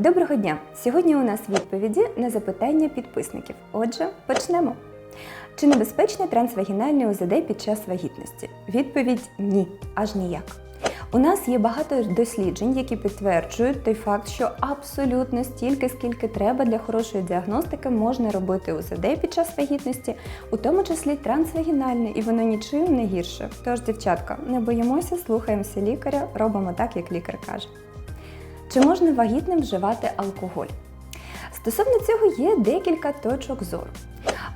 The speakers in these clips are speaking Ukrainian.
Доброго дня! Сьогодні у нас відповіді на запитання підписників. Отже, почнемо. Чи небезпечне трансвагінальне ОЗД під час вагітності? Відповідь ні, аж ніяк. У нас є багато досліджень, які підтверджують той факт, що абсолютно стільки, скільки треба для хорошої діагностики, можна робити ОЗД під час вагітності, у тому числі трансвагінальне, і воно нічим не гірше. Тож, дівчатка, не боїмося, слухаємося лікаря, робимо так, як лікар каже. Чи можна вагітним вживати алкоголь? Стосовно цього є декілька точок зору.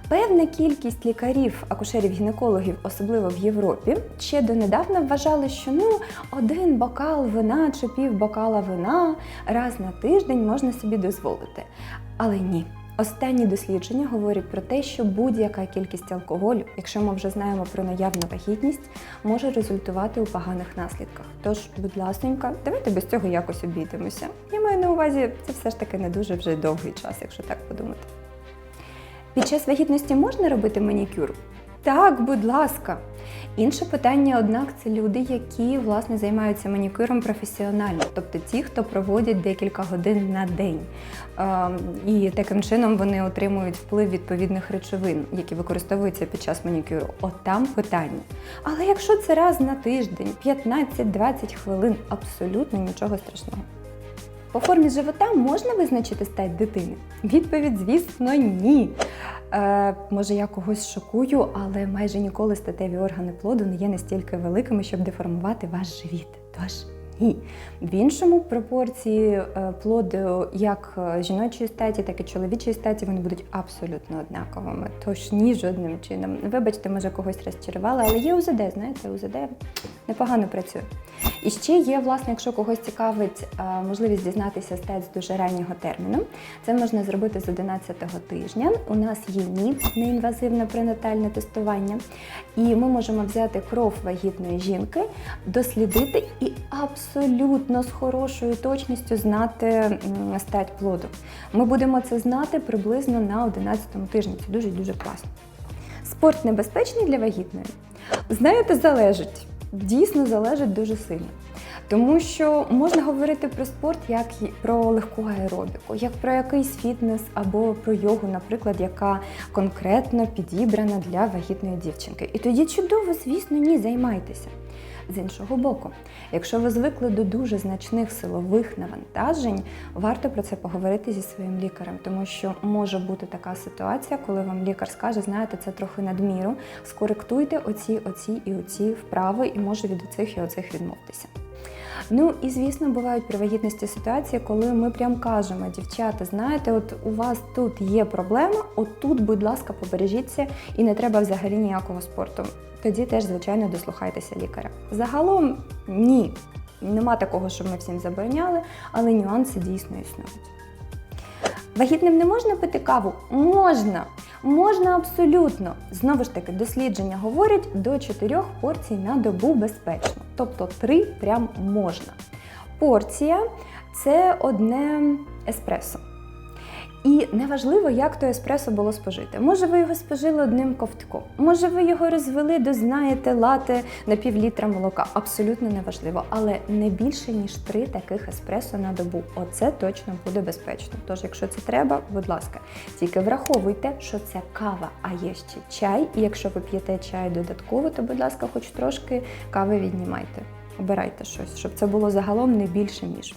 Певна кількість лікарів, акушерів-гінекологів, особливо в Європі, ще донедавна вважали, що ну один бокал вина чи пів бокала вина раз на тиждень можна собі дозволити. Але ні. Останні дослідження говорять про те, що будь-яка кількість алкоголю, якщо ми вже знаємо про наявну вагітність, може результувати у поганих наслідках. Тож, будь ласка, давайте без цього якось обійдемося. Я маю на увазі, це все ж таки не дуже вже довгий час, якщо так подумати. Під час вагітності можна робити манікюр? Так, будь ласка. Інше питання, однак, це люди, які власне займаються манікюром професіонально, тобто ті, хто проводять декілька годин на день. Ем, І таким чином вони отримують вплив відповідних речовин, які використовуються під час манікюру. От там питання. Але якщо це раз на тиждень, 15-20 хвилин, абсолютно нічого страшного. По формі живота можна визначити стать дитини? Відповідь, звісно, ні. Е, може, я когось шокую, але майже ніколи статеві органи плоду не є настільки великими, щоб деформувати ваш живіт. Тож ні. В іншому пропорції е, плоду як е, жіночої статі, так і чоловічої статі вони будуть абсолютно однаковими. Тож ні жодним чином. Вибачте, може когось розчарувала, але є УЗД, знаєте, УЗД непогано працює. І ще є, власне, якщо когось цікавить е, можливість дізнатися стать з дуже раннього терміну, це можна зробити з 11-го тижня. У нас є НІП, неінвазивне пренатальне тестування, і ми можемо взяти кров вагітної жінки, дослідити і абсолютно з хорошою точністю знати стать плоду. Ми будемо це знати приблизно на 11-му тижні. Це дуже дуже класно. Спорт небезпечний для вагітної? Знаєте, залежить. Дійсно залежить дуже сильно. Тому що можна говорити про спорт як про легку аеробіку, як про якийсь фітнес або про йогу, наприклад, яка конкретно підібрана для вагітної дівчинки. І тоді чудово, звісно, ні, займайтеся. З іншого боку, якщо ви звикли до дуже значних силових навантажень, варто про це поговорити зі своїм лікарем, тому що може бути така ситуація, коли вам лікар скаже, знаєте, це трохи надміру, скоректуйте оці, оці і оці вправи, і може від оцих і оцих відмовтеся. Ну і звісно, бувають при вагітності ситуації, коли ми прям кажемо, дівчата, знаєте, от у вас тут є проблема, от тут, будь ласка, побережіться і не треба взагалі ніякого спорту. Тоді теж, звичайно, дослухайтеся лікаря. Загалом ні, нема такого, що ми всім забороняли, але нюанси дійсно існують. Вагітним не можна пити каву? Можна. Можна абсолютно. Знову ж таки, дослідження говорять до 4 порцій на добу безпечно. Тобто 3 прям можна. Порція це одне еспресо. І неважливо, як то еспресо було спожите. Може, ви його спожили одним ковтком, може, ви його розвели до, знаєте, лати на пів літра молока. Абсолютно неважливо, але не більше ніж три таких еспресо на добу. Оце точно буде безпечно. Тож, якщо це треба, будь ласка, тільки враховуйте, що це кава, а є ще чай. І якщо ви п'єте чай додатково, то, будь ласка, хоч трошки кави віднімайте. Обирайте щось, щоб це було загалом не більше ніж.